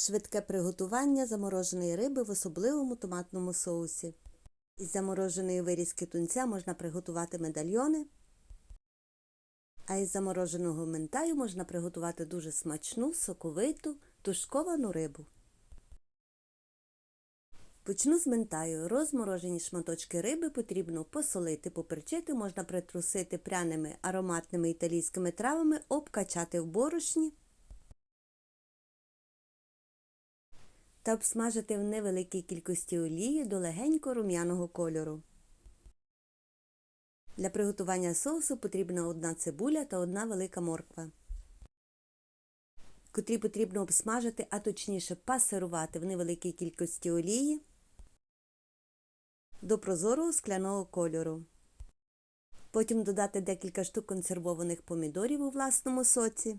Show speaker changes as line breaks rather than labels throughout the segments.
Швидке приготування замороженої риби в особливому томатному соусі. Із замороженої вирізки тунця можна приготувати медальйони, а із замороженого ментаю можна приготувати дуже смачну, соковиту, тушковану рибу. Почну з ментаю. Розморожені шматочки риби потрібно посолити, поперчити, можна притрусити пряними ароматними італійськими травами, обкачати в борошні та обсмажити в невеликій кількості олії до легенько рум'яного кольору. Для приготування соусу потрібна одна цибуля та одна велика морква, котрі потрібно обсмажити, а точніше пасирувати в невеликій кількості олії до прозорого скляного кольору. Потім додати декілька штук консервованих помідорів у власному соці,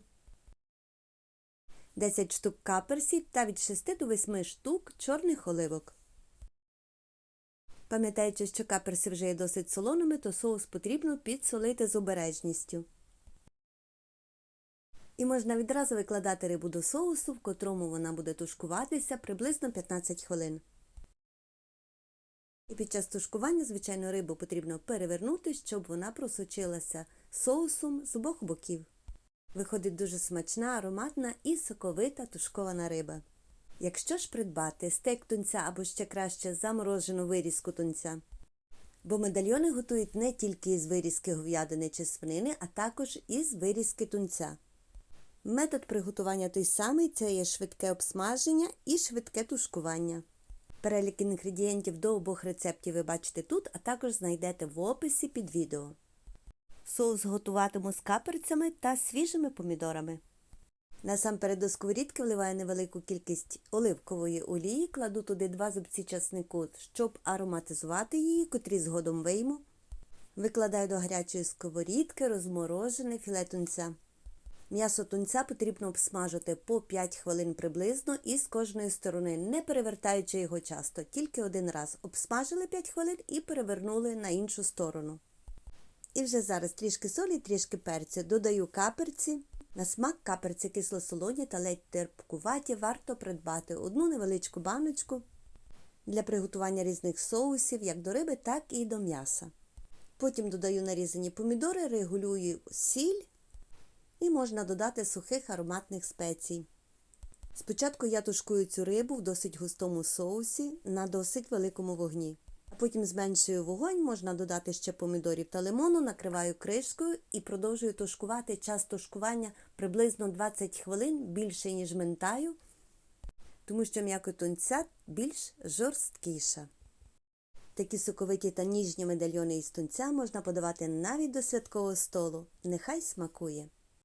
10 штук каперсів та від 6 до 8 штук чорних оливок. Пам'ятаючи, що каперси вже є досить солоними, то соус потрібно підсолити з обережністю. І можна відразу викладати рибу до соусу, в котрому вона буде тушкуватися приблизно 15 хвилин. І під час тушкування, звичайно, рибу потрібно перевернути, щоб вона просочилася соусом з обох боків. Виходить дуже смачна, ароматна і соковита тушкована риба. Якщо ж придбати стейк тунця або ще краще заморожену вирізку тунця, бо медальйони готують не тільки із вирізки говядини чи свинини, а також із вирізки тунця. Метод приготування той самий це є швидке обсмаження і швидке тушкування. Перелік інгредієнтів до обох рецептів ви бачите тут, а також знайдете в описі під відео. Соус готуватиму з каперцями та свіжими помідорами. Насамперед до сковорідки вливаю невелику кількість оливкової олії, кладу туди два зубці часнику, щоб ароматизувати її, котрі згодом вийму. Викладаю до гарячої сковорідки розморожене філе тунця. М'ясо тунця потрібно обсмажити по 5 хвилин приблизно і з кожної сторони, не перевертаючи його часто, тільки один раз. Обсмажили 5 хвилин і перевернули на іншу сторону. І вже зараз трішки солі, трішки перцю. Додаю каперці. На смак каперці кисло-солоні та ледь терпкуваті варто придбати одну невеличку баночку для приготування різних соусів, як до риби, так і до м'яса. Потім додаю нарізані помідори, регулюю сіль і можна додати сухих ароматних спецій. Спочатку я тушкую цю рибу в досить густому соусі на досить великому вогні. Потім зменшую вогонь, можна додати ще помідорів та лимону, накриваю кришкою і продовжую тушкувати час тушкування приблизно 20 хвилин більше, ніж ментаю, тому що м'яко тунця більш жорсткіша. Такі соковиті та ніжні медальйони із тунця можна подавати навіть до святкового столу. Нехай смакує!